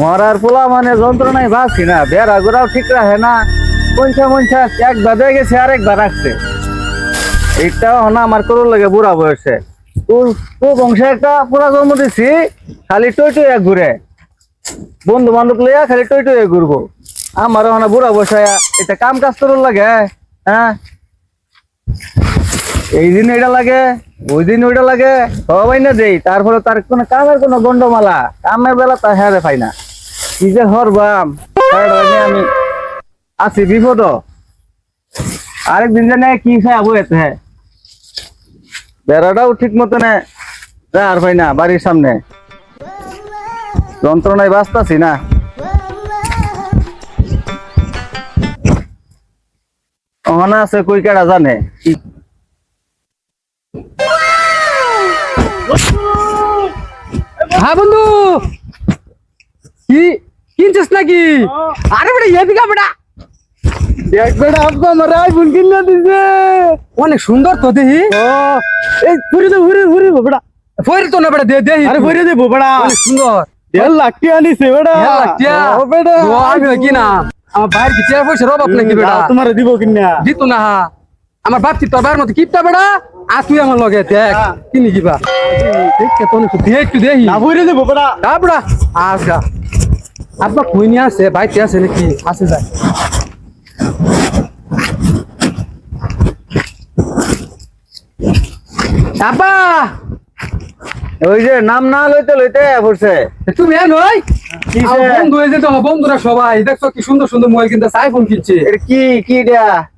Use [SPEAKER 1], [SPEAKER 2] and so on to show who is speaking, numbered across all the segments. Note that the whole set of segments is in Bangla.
[SPEAKER 1] মরার পোলা মানে যন্ত্রণায় ভাবছি না, বেড়া গোড়াও ঠিক রাখে না। পঞ্চা পঞ্চা একবার দিয়ে গেছে, আরেকবার রাখছে এইটাও না আমার করুর লাগে বুড়া বয়সে। তোর বংশে একটা পুরা জন্ম দিছি, খালি টই টই এক ঘুরে। বন্ধু বান্ধব লইয়া খালি টই টই এক ঘুরবো। আমারও না বুড়া বয়সে এটা কাম কাজ করুর লাগে হ্যাঁ? এই দিন লাগে, ওই দিন ওইটা লাগে। সবাই না দেই, তারপরে তার কোনো কামের কোনো গন্ডমালা, কামের বেলা তা হ্যাঁ পাই না। কি যে হরবাম। জন্য আমি আছি, বিপদ। আরেকদিন জানে কি খাই আবু এতে? হ্যাঁ বেড়াটাও ঠিক মতো নে আর পাই না, বাড়ির সামনে। যন্ত্রণায় বাঁচতাছি না। অহনা আছে কই কেডা জানে?
[SPEAKER 2] হ্যাঁ বন্ধু। কি কিনছিস নাকি? আরে বেটা এদিকে বেটা।
[SPEAKER 1] এক বেটা আপকা আমার আইফোন কিনে দিছে।
[SPEAKER 2] অনেক সুন্দর তো দেহি
[SPEAKER 1] এই ঘুরে দে ঘুরে ঘুরে বেটা।
[SPEAKER 2] ফেরি তো না বেটা দে দেহি
[SPEAKER 1] আরে ঘুরে দেবো বেটা।
[SPEAKER 2] অনেক সুন্দর।
[SPEAKER 1] দেড় লাখ টাকা আনিছে বেটা।
[SPEAKER 2] হ্যাঁ, টিয়া।
[SPEAKER 1] ও বেটা।
[SPEAKER 2] ও, আমি কি না আমার ভাইয়ের কি চেয়ার পয়সা অভাব নাকি বেটা?
[SPEAKER 1] তোমার দিব কিনা।
[SPEAKER 2] দিত না। হা আমার বাপ তোর ভাইয়ের মতো কিপটা বেটা আর তুই আমার লগে দেখ কিনি কিবা দেখে তো দেখ একটু
[SPEAKER 1] না ঘুরে দেবো
[SPEAKER 2] তা বেটা আচ্ছা আপনার কই নিয়ে আছে বাইতে আছে নাকি? আছে যায়
[SPEAKER 1] ওই যে নাম না লইতে লইতে পড়ছে।
[SPEAKER 2] তুমি এন ওই? বন্ধু হয়েছে তো বন্ধুরা সবাই দেখছ কি সুন্দর সুন্দর মোবাইল কিনতে আইফোন কিনছে।
[SPEAKER 1] কি কি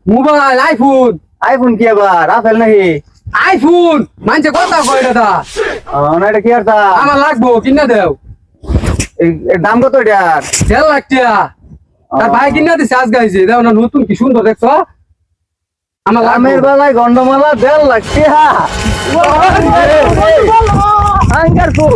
[SPEAKER 2] মোবাইল আইফোন
[SPEAKER 1] আইফোন কি আবার আপেল নাকি
[SPEAKER 2] আইফোন মানছে কথা কয় দাদা
[SPEAKER 1] না এটা কি আর তা
[SPEAKER 2] আমার লাগবো কিনা দেও
[SPEAKER 1] এই- দাম কত এটার
[SPEAKER 2] দেড় লাখ টাকা তার ভাই কিনা দিছে আজ গাইছে দেও না নতুন কি সুন্দর দেখছ আমার
[SPEAKER 1] আমের
[SPEAKER 2] লাগবে
[SPEAKER 1] বেলায় গন্ডমালা দেড় লাখ টাকা আঙ্গার কো